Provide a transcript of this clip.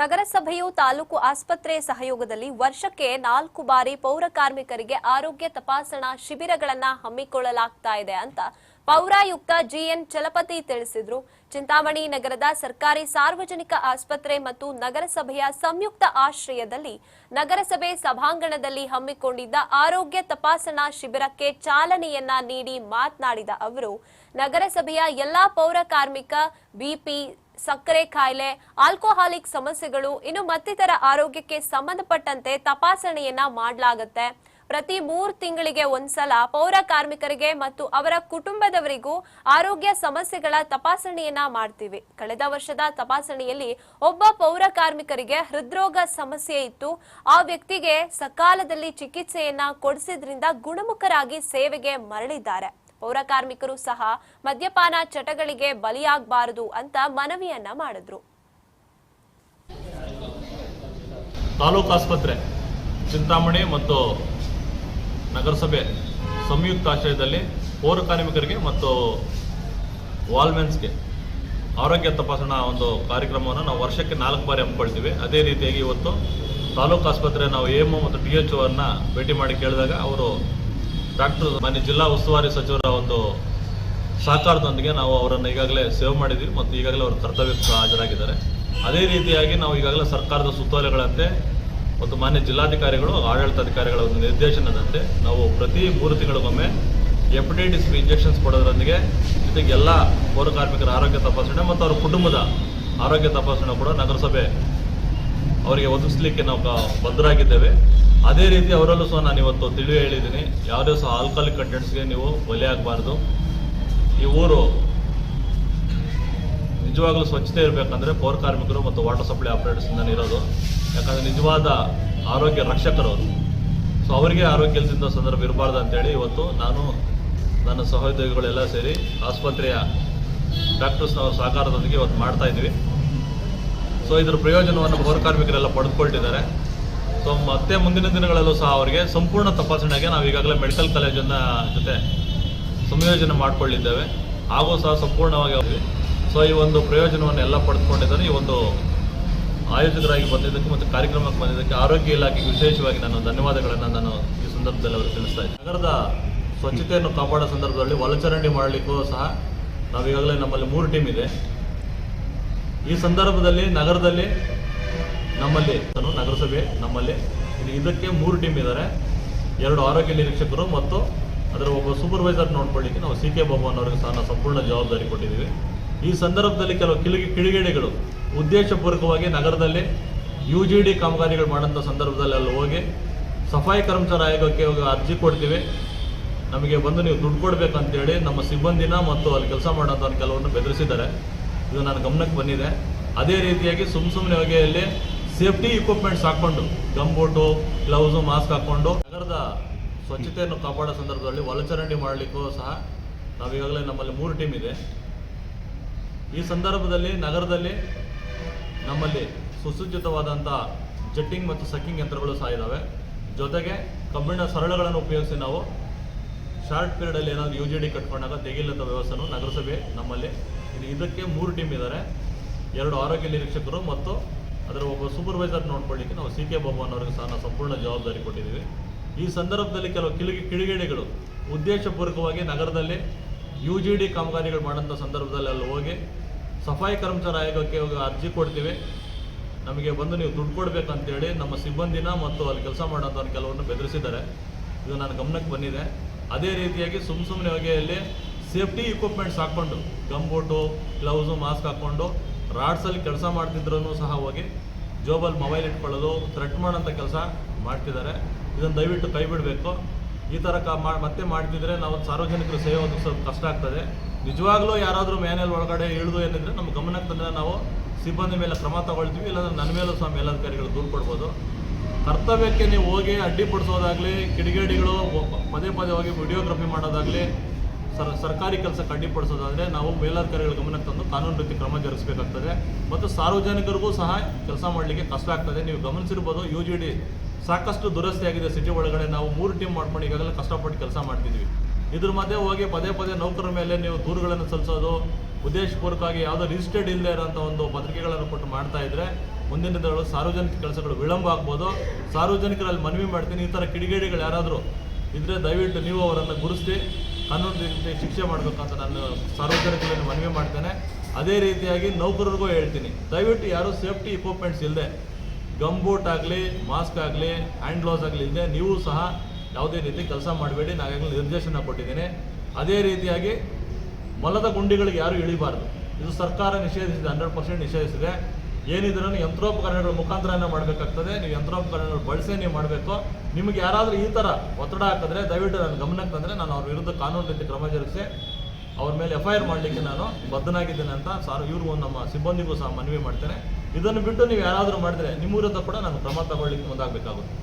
ನಗರಸಭೆಯು ತಾಲೂಕು ಆಸ್ಪತ್ರೆ ಸಹಯೋಗದಲ್ಲಿ ವರ್ಷಕ್ಕೆ ನಾಲ್ಕು ಬಾರಿ ಪೌರ ಕಾರ್ಮಿಕರಿಗೆ ಆರೋಗ್ಯ ತಪಾಸಣಾ ಶಿಬಿರಗಳನ್ನ ಹಮ್ಮಿಕೊಳ್ಳಲಾಗ್ತಾ ಇದೆ ಅಂತ ಪೌರಾಯುಕ್ತ ಜಿಎನ್ ಚಲಪತಿ ತಿಳಿಸಿದ್ರು. ಚಿಂತಾಮಣಿ ನಗರದ ಸರ್ಕಾರಿ ಸಾರ್ವಜನಿಕ ಆಸ್ಪತ್ರೆ ಮತ್ತು ನಗರಸಭೆಯ ಸಂಯುಕ್ತ ಆಶ್ರಯದಲ್ಲಿ ನಗರಸಭೆ ಸಭಾಂಗಣದಲ್ಲಿ ಹಮ್ಮಿಕೊಂಡಿದ್ದ ಆರೋಗ್ಯ ತಪಾಸಣಾ ಶಿಬಿರಕ್ಕೆ ಚಾಲನೆಯನ್ನ ನೀಡಿ ಮಾತನಾಡಿದ ಅವರು, ನಗರಸಭೆಯ ಎಲ್ಲಾ ಪೌರ ಕಾರ್ಮಿಕ ಬಿಪಿ ಸಕ್ಕರೆ ಕಾಯಿಲೆ ಆಲ್ಕೋಹಾಲಿಕ್ ಸಮಸ್ಯೆಗಳು, ಇನ್ನು ಮತ್ತಿತರ ಆರೋಗ್ಯಕ್ಕೆ ಸಂಬಂಧಪಟ್ಟಂತೆ ತಪಾಸಣೆಯನ್ನ ಮಾಡಲಾಗುತ್ತೆ. ಪ್ರತಿ ಮೂರು ತಿಂಗಳಿಗೆ ಒಂದ್ಸಲ ಪೌರ ಕಾರ್ಮಿಕರಿಗೆ ಮತ್ತು ಅವರ ಕುಟುಂಬದವರಿಗೂ ಆರೋಗ್ಯ ಸಮಸ್ಯೆಗಳ ತಪಾಸಣೆಯನ್ನ ಮಾಡ್ತೀವಿ. ಕಳೆದ ವರ್ಷದ ತಪಾಸಣೆಯಲ್ಲಿ ಒಬ್ಬ ಪೌರ ಕಾರ್ಮಿಕರಿಗೆ ಹೃದ್ರೋಗ ಸಮಸ್ಯೆ ಇತ್ತು. ಆ ವ್ಯಕ್ತಿಗೆ ಸಕಾಲದಲ್ಲಿ ಚಿಕಿತ್ಸೆಯನ್ನ ಕೊಡಿಸಿದ್ರಿಂದ ಗುಣಮುಖರಾಗಿ ಸೇವೆಗೆ ಮರಳಿದ್ದಾರೆ. ಪೌರ ಕಾರ್ಮಿಕರು ಸಹ ಮದ್ಯಪಾನ ಚಟಗಳಿಗೆ ಬಲಿಯಾಗಬಾರದು ಅಂತ ಮನವಿಯನ್ನ ಮಾಡಿದ್ರು. ತಾಲೂಕು ಆಸ್ಪತ್ರೆ, ಚಿಂತಾಮಣಿ ಮತ್ತು ನಗರಸಭೆ ಸಂಯುಕ್ತ ಆಶ್ರಯದಲ್ಲಿ ಪೌರ ಕಾರ್ಮಿಕರಿಗೆ ಮತ್ತು ವಾಲ್ಮೆನ್ಸ್ಗೆ ಆರೋಗ್ಯ ತಪಾಸಣಾ ಒಂದು ಕಾರ್ಯಕ್ರಮವನ್ನು ನಾವು ವರ್ಷಕ್ಕೆ ನಾಲ್ಕು ಬಾರಿ ಹಮ್ಮಿಕೊಳ್ತೀವಿ. ಅದೇ ರೀತಿಯಾಗಿ ಇವತ್ತು ತಾಲೂಕು ಆಸ್ಪತ್ರೆ ನಾವು ಎ ಮತ್ತು ಟಿ ಎಚ್ ಅನ್ನು ಭೇಟಿ ಮಾಡಿ ಕೇಳಿದಾಗ ಅವರು ಡಾಕ್ಟರ್ ಮಾನ್ಯ ಜಿಲ್ಲಾ ಉಸ್ತುವಾರಿ ಸಚಿವರ ಒಂದು ಸಹಕಾರದೊಂದಿಗೆ ನಾವು ಅವರನ್ನು ಈಗಾಗಲೇ ಸೇವ್ ಮಾಡಿದ್ದೀವಿ ಮತ್ತು ಈಗಾಗಲೇ ಅವರು ಕರ್ತವ್ಯಕ್ಕೆ ಹಾಜರಾಗಿದ್ದಾರೆ. ಅದೇ ರೀತಿಯಾಗಿ ನಾವು ಈಗಾಗಲೇ ಸರ್ಕಾರದ ಸುತ್ತೋಲೆಗಳಂತೆ ಮತ್ತು ಮಾನ್ಯ ಜಿಲ್ಲಾಧಿಕಾರಿಗಳು, ಆಡಳಿತಾಧಿಕಾರಿಗಳ ಒಂದು ನಿರ್ದೇಶನದಂತೆ ನಾವು ಪ್ರತಿ ಮೂರು ತಿಂಗಳಿಗೊಮ್ಮೆ ಹೆಪಟೈಟಿಸ್ ಬಿ ಇಂಜೆಕ್ಷನ್ಸ್ ಕೊಡೋದ್ರೊಂದಿಗೆ ಜೊತೆಗೆ ಎಲ್ಲ ಪೌರ ಕಾರ್ಮಿಕರ ಆರೋಗ್ಯ ತಪಾಸಣೆ ಮತ್ತು ಅವರ ಕುಟುಂಬದ ಆರೋಗ್ಯ ತಪಾಸಣೆ ಕೂಡ ನಗರಸಭೆ ಅವರಿಗೆ ಒದಗಿಸ್ಲಿಕ್ಕೆ ನಾವು ಬದ್ಧರಾಗಿದ್ದೇವೆ. ಅದೇ ರೀತಿ ಅವರಲ್ಲೂ ಸಹ ನಾನು ಇವತ್ತು ತಿಳಿ ಹೇಳಿದ್ದೀನಿ, ಯಾವುದೇ ಸಹ ಆಲ್ಕಾಲಿಕ್ ಕಂಟೆಂಟ್ಸ್ಗೆ ನೀವು ಒಲೆ ಆಗಬಾರ್ದು ಈ ಊರು ನಿಜವಾಗ್ಲೂ ಸ್ವಚ್ಛತೆ ಇರಬೇಕಂದ್ರೆ ಪೌರ ಕಾರ್ಮಿಕರು ಮತ್ತು ವಾಟರ್ ಸಪ್ಲೈ ಆಪರೇಟರ್ಸ್ ಇಂದ ಇರೋದು. ಯಾಕಂದರೆ ನಿಜವಾದ ಆರೋಗ್ಯ ರಕ್ಷಕರು ಅವರು. ಸೊ ಅವರಿಗೆ ಆರೋಗ್ಯ ಇಲ್ಲದಿದ್ದ ಸಂದರ್ಭ ಇರಬಾರ್ದು ಅಂತೇಳಿ ಇವತ್ತು ನಾನು ನನ್ನ ಸಹೋದ್ಯೋಗಿಗಳೆಲ್ಲ ಸೇರಿ ಆಸ್ಪತ್ರೆಯ ಡಾಕ್ಟರ್ಸ್ನವರ ಸಹಕಾರದೊಂದಿಗೆ ಇವತ್ತು ಮಾಡ್ತಾ ಇದ್ದೀವಿ. ಸೊ ಇದ್ರ ಪ್ರಯೋಜನವನ್ನು ಪೌರ ಕಾರ್ಮಿಕರೆಲ್ಲ ಪಡೆದುಕೊಳ್ತಿದ್ದಾರೆ. ಮತ್ತೆ ಮುಂದಿನ ದಿನಗಳಲ್ಲೂ ಸಹ ಅವರಿಗೆ ಸಂಪೂರ್ಣ ತಪಾಸಣೆಗೆ ನಾವು ಈಗಾಗಲೇ ಮೆಡಿಕಲ್ ಕಾಲೇಜನ್ನ ಜೊತೆ ಸಂಯೋಜನೆ ಮಾಡಿಕೊಳ್ಳಿದ್ದೇವೆ. ಹಾಗೂ ಸಹ ಸಂಪೂರ್ಣವಾಗಿ ಅವರಿಗೆ. ಸೊ ಈ ಒಂದು ಪ್ರಯೋಜನವನ್ನು ಎಲ್ಲ ಪಡೆದುಕೊಂಡಿದ್ದಾನೆ ಈ ಒಂದು ಆಯೋಜಕರಾಗಿ ಬಂದಿದ್ದಕ್ಕೆ ಮತ್ತು ಕಾರ್ಯಕ್ರಮಕ್ಕೆ ಬಂದಿದ್ದಕ್ಕೆ ಆರೋಗ್ಯ ಇಲಾಖೆಗೆ ವಿಶೇಷವಾಗಿ ನಾನು ಧನ್ಯವಾದಗಳನ್ನು ನಾನು ಈ ಸಂದರ್ಭದಲ್ಲಿ ಅವರು ತಿಳಿಸ್ತಾ ಇದ್ದೆ ನಗರದ ಸ್ವಚ್ಛತೆಯನ್ನು ಕಾಪಾಡೋ ಸಂದರ್ಭದಲ್ಲಿ ಒಳಚರಂಡಿ ಮಾಡಲಿಕ್ಕೂ ಸಹ ನಾವು ಈಗಾಗಲೇ ನಮ್ಮಲ್ಲಿ ಮೂರು ಟೀಮ್ ಇದೆ. ಈ ಸಂದರ್ಭದಲ್ಲಿ ನಗರದಲ್ಲಿ ನಮ್ಮಲ್ಲಿ ನಗರಸಭೆ, ನಮ್ಮಲ್ಲಿ. ಇದು- ಇದಕ್ಕೆ ಮೂರು ಟೀಮ್ ಇದ್ದಾರೆ ಎರಡು ಆರೋಗ್ಯ ನಿರೀಕ್ಷಕರು ಮತ್ತು ಅದರ ಒಬ್ಬ ಸೂಪರ್ವೈಸರ್ ನೋಡ್ಕೊಳ್ಳಿಕ್ಕೆ ನಾವು ಸಿ ಕೆ ಬಾಬು ಅವರಿಗೆ ಸಹ ಸಂಪೂರ್ಣ ಜವಾಬ್ದಾರಿ ಕೊಟ್ಟಿದ್ದೀವಿ. ಈ ಸಂದರ್ಭದಲ್ಲಿ ಕೆಲವು ಕಿಳಿಗೆ ಕಿಡಿಗೇಡಿಗಳು ಉದ್ದೇಶಪೂರ್ವಕವಾಗಿ ನಗರದಲ್ಲಿ ಯು ಜಿ ಡಿ ಕಾಮಗಾರಿಗಳು ಮಾಡೋಂಥ ಸಂದರ್ಭದಲ್ಲಿ ಅಲ್ಲಿ ಹೋಗಿ ಸಫಾಯಿ ಕರ್ಮಚಾರಿ ಆಯೋಗಕ್ಕೆ ಹೋಗಿ ಅರ್ಜಿ ಕೊಡ್ತೀವಿ. ನಮಗೆ ಬಂದು ನೀವು ದುಡ್ಡು ಕೊಡ್ಬೇಕಂತೇಳಿ ನಮ್ಮ ಸಿಬ್ಬಂದಿನ ಮತ್ತು ಅಲ್ಲಿ ಕೆಲಸ ಮಾಡೋಂಥ ಕೆಲವರನ್ನು ಬೆದರಿಸಿದ್ದಾರೆ. ಇದು ನನ್ನ ಗಮನಕ್ಕೆ ಬಂದಿದೆ. ಅದೇ ರೀತಿಯಾಗಿ ಸುಮ್ಮ ಸುಮ್ಮನೆ ಹೋಗಿ ಅಲ್ಲಿ ಸೇಫ್ಟಿ ಇಕ್ವಿಪ್ಮೆಂಟ್ಸ್ ಹಾಕೊಂಡು ಗಂಬೋಟು ಗ್ಲೌಸು ಮಾಸ್ಕ್ ಹಾಕೊಂಡು ನಗರದ ಸ್ವಚ್ಛತೆಯನ್ನು ಕಾಪಾಡೋ ಸಂದರ್ಭದಲ್ಲಿ ಒಳಚರಂಡಿ ಮಾಡಲಿಕ್ಕೂ ಸಹ ನಾವು ಈಗಾಗಲೇ ನಮ್ಮಲ್ಲಿ ಮೂರು ಟೀಮ್ ಇದೆ. ಈ ಸಂದರ್ಭದಲ್ಲಿ ನಗರದಲ್ಲಿ ನಮ್ಮಲ್ಲಿ ಸುಸಜ್ಜಿತವಾದಂಥ ಜಟ್ಟಿಂಗ್ ಮತ್ತು ಸಕ್ಕಿಂಗ್ ಯಂತ್ರಗಳು ಸಹ ಇದ್ದಾವೆ ಜೊತೆಗೆ ಕಬ್ಬಿಣ ಸರಳಗಳನ್ನು ಉಪಯೋಗಿಸಿ ನಾವು ಶಾರ್ಟ್ ಪೀರಿಯಡಲ್ಲಿ ಏನಾದರೂ ಯು ಜಿ ಡಿ ಕಟ್ಕೊಂಡಾಗ ತೆಗಿಲದ ವ್ಯವಸ್ಥೆನೂ ನಗರಸಭೆ ನಮ್ಮಲ್ಲಿ ಇದಕ್ಕೆ ಮೂರು ಟೀಮ್ ಇದ್ದಾರೆ ಎರಡು ಆರೋಗ್ಯ ನಿರೀಕ್ಷಕರು ಮತ್ತು ಅದರ ಒಬ್ಬ ಸೂಪರ್ವೈಸರ್ ನೋಡ್ಕೊಳ್ಳಿಕ್ಕೆ ನಾವು ಸಿ ಕೆ ಬಾಬು ಅವರಿಗೆ ಸಹ ಸಂಪೂರ್ಣ ಜವಾಬ್ದಾರಿ ಕೊಟ್ಟಿದ್ದೀವಿ. ಈ ಸಂದರ್ಭದಲ್ಲಿ ಕೆಲವು ಕಿಳಿಗೆ ಕಿಡಿಗೇಡಿಗಳು ಉದ್ದೇಶಪೂರ್ವಕವಾಗಿ ನಗರದಲ್ಲಿ ಯು ಜಿ ಡಿ ಕಾಮಗಾರಿಗಳು ಮಾಡೋಂಥ ಸಂದರ್ಭದಲ್ಲಿ ಅಲ್ಲಿ ಹೋಗಿ ಸಫಾಯಿ ಕರ್ಮಚಾರಿ ಆಯೋಗಕ್ಕೆ ಹೋಗಿ ಅರ್ಜಿ ಕೊಡ್ತೀವಿ. ನಮಗೆ ಬಂದು ನೀವು ದುಡ್ಡು ಕೊಡಬೇಕಂತೇಳಿ ನಮ್ಮ ಸಿಬ್ಬಂದಿನ ಮತ್ತು ಅಲ್ಲಿ ಕೆಲಸ ಮಾಡೋಂಥ ಕೆಲವರನ್ನು ಬೆದರಿಸಿದ್ದಾರೆ. ಇದು ನನ್ನ ಗಮನಕ್ಕೆ ಬಂದಿದೆ. ಅದೇ ರೀತಿಯಾಗಿ ಸುಮ್ಮ ಸುಮ್ಮನೆ ಹೋಗಿ ಅಲ್ಲಿ ಸೇಫ್ಟಿ ಇಕ್ವಿಪ್ಮೆಂಟ್ಸ್ ಹಾಕ್ಕೊಂಡು ಗಂಬೂಟು ಗ್ಲೌಸು ಮಾಸ್ಕ್ ಹಾಕ್ಕೊಂಡು ರಾಡ್ಸಲ್ಲಿ ಕೆಲಸ ಮಾಡ್ತಿದ್ರು ಸಹ ಹೋಗಿ ಜೋಬಲ್ಲಿ ಮೊಬೈಲ್ ಇಟ್ಕೊಳ್ಳೋದು ಥ್ರೆಟ್ ಮಾಡೋಂಥ ಕೆಲಸ ಮಾಡ್ತಿದ್ದಾರೆ. ಇದನ್ನು ದಯವಿಟ್ಟು ಕೈ ಬಿಡಬೇಕು. ಈ ಥರ ಕ ಮಾ- ಮತ್ತೆ ಮಾಡ್ತಿದ್ರೆ ನಾವು ಸಾರ್ವಜನಿಕರು ಸೇವೆ ಒದಗಿಸೋದು ಕಷ್ಟ ಆಗ್ತದೆ. ನಿಜವಾಗ್ಲೂ ಯಾರಾದರೂ ಮ್ಯಾನೇಲ್ ಒಳಗಡೆ ಇಳಿದು ಏನಿದ್ರೆ ನಮ್ಮ ಗಮನಕ್ಕೆ ತಂದರೆ ನಾವು ಸಿಬ್ಬಂದಿ ಮೇಲೆ ಕ್ರಮ ತಗೊಳ್ತೀವಿ, ಇಲ್ಲಾಂದ್ರೆ ನನ್ನ ಮೇಲೂ ಸಹ ಮೇಲಧಿಕಾರಿಗಳು ದೂರು ಕೊಡ್ಬೋದು. ಕರ್ತವ್ಯಕ್ಕೆ ನೀವು ಹೋಗಿ ಅಡ್ಡಿಪಡಿಸೋದಾಗಲಿ ಕಿಡಿಗೇಡಿಗಳು ಪದೇ ಪದೇ ಹೋಗಿ ವಿಡಿಯೋಗ್ರಫಿ ಮಾಡೋದಾಗ್ಲಿ ಸರ್, ಸರ್ಕಾರಿ ಕೆಲಸ ಕಡ್ಡಿಪಡಿಸೋದಾದರೆ ನಾವು ಮೇಲಾಧಿಕಾರಿಗಳ ಗಮನಕ್ಕೆ ತಂದು ಕಾನೂನು ರೀತಿ ಕ್ರಮ ಜರುಗಿಸಬೇಕಾಗ್ತದೆ. ಮತ್ತು ಸಾರ್ವಜನಿಕರಿಗೂ ಸಹ ಕೆಲಸ ಮಾಡಲಿಕ್ಕೆ ಕಷ್ಟ ಆಗ್ತದೆ. ನೀವು ಗಮನಿಸಿರ್ಬೋದು ಯು ಜಿ ಡಿ ಸಾಕಷ್ಟು ದುರಸ್ತಿಯಾಗಿದೆ ಸಿಟಿ ಒಳಗಡೆ. ನಾವು ಮೂರು ಟೀಮ್ ಮಾಡ್ಕೊಂಡು ಈಗಾಗಲೇ ಕಷ್ಟಪಟ್ಟು ಕೆಲಸ ಮಾಡ್ತಿದ್ವಿ. ಇದ್ರ ಮಧ್ಯೆ ಹೋಗಿ ಪದೇ ಪದೇ ನೌಕರರ ಮೇಲೆ ನೀವು ದೂರುಗಳನ್ನು ಸಲ್ಲಿಸೋದು, ಉದ್ದೇಶಪೂರ್ವಕವಾಗಿ ಯಾವುದೋ ರಿಜಿಸ್ಟರ್ಡ್ ಇಲ್ಲದೆ ಇರೋಂಥ ಒಂದು ಪತ್ರಿಕೆಗಳನ್ನು ಕೊಟ್ಟು ಮಾಡ್ತಾ ಇದ್ದರೆ ಮುಂದಿನ ದಿನಗಳು ಸಾರ್ವಜನಿಕ ಕೆಲಸಗಳು ವಿಳಂಬ ಆಗ್ಬೋದು. ಸಾರ್ವಜನಿಕರಲ್ಲಿ ಮನವಿ ಮಾಡ್ತೀನಿ. ಈ ಥರ ಕಿಡಿಗೇಡಿಗಳು ಯಾರಾದರೂ ಇದ್ರೆ ದಯವಿಟ್ಟು ನೀವು ಅವರನ್ನು ಗುರುತಿಸಿ ಕಾನೂನು ರೀತಿ ಶಿಕ್ಷೆ ಮಾಡಬೇಕಂತ ನಾನು ಸಾರ್ವಜನಿಕರಲ್ಲಿ ಮನವಿ ಮಾಡ್ತೇನೆ. ಅದೇ ರೀತಿಯಾಗಿ ನೌಕರರಿಗೂ ಹೇಳ್ತೀನಿ. ದಯವಿಟ್ಟು ಯಾರೂ ಸೇಫ್ಟಿ ಇಕ್ವಿಪ್ಮೆಂಟ್ಸ್ ಇಲ್ಲದೆ ಗಮ್ ಬೂಟ್ ಆಗಲಿ ಮಾಸ್ಕ್ ಆಗಲಿ ಹ್ಯಾಂಡ್ ಗ್ಲೌಸ್ ಆಗಲಿ ಇಲ್ಲದೆ ನೀವು ಸಹ ಯಾವುದೇ ರೀತಿ ಕೆಲಸ ಮಾಡಬೇಡಿ. ನಾವಾಗಲೇ ನಿರ್ದೇಶನ ಕೊಟ್ಟಿದ್ದೀನಿ. ಅದೇ ರೀತಿಯಾಗಿ ಮಲದ ಗುಂಡಿಗಳಿಗೆ ಯಾರು ಇಳಿಬಾರ್ದು. ಇದು ಸರ್ಕಾರ ನಿಷೇಧಿಸಿದೆ, ಹಂಡ್ರೆಡ್ ಪರ್ಸೆಂಟ್ ನಿಷೇಧಿಸಿದೆ. ಏನಿದ್ರೂ ಯಂತ್ರೋಪಕರಣಗಳ ಮುಖಾಂತರನೇ ಮಾಡಬೇಕಾಗ್ತದೆ, ನೀವು ಯಂತ್ರೋಪಕರಣಗಳು ಬಳಸೇ ನೀವು ಮಾಡಬೇಕು. ನಿಮಗೆ ಯಾರಾದರೂ ಈ ಥರ ಒತ್ತಡ ಹಾಕಿದ್ರೆ, ದಯವಿಟ್ಟು ನನ್ನ ಗಮನಕ್ಕೆ ತಂದರೆ ನಾನು ಅವ್ರ ವಿರುದ್ಧ ಕಾನೂನು ರೀತಿ ಕ್ರಮ ಜರುಗಿಸಿ, ಅವ್ರ ಮೇಲೆ ಎಫ್ ಐ ಆರ್ ಮಾಡಲಿಕ್ಕೆ ನಾನು ಬದ್ಧನಾಗಿದ್ದೇನೆ ಅಂತ ಸಾರ್ ಇವ್ರಿಗೂ ನಮ್ಮ ಸಿಬ್ಬಂದಿಗೂ ಸಹ ಮನವಿ ಮಾಡ್ತೇನೆ. ಇದನ್ನು ಬಿಟ್ಟು ನೀವು ಯಾರಾದರೂ ಮಾಡಿದ್ರೆ ನಿಮ್ಮ ವಿರುದ್ಧ ಕೂಡ ನಾನು ಕ್ರಮ ತಗೊಳ್ಳಿಕ್ಕೆ ಮುಂದಾಗಬೇಕಾಗುತ್ತೆ.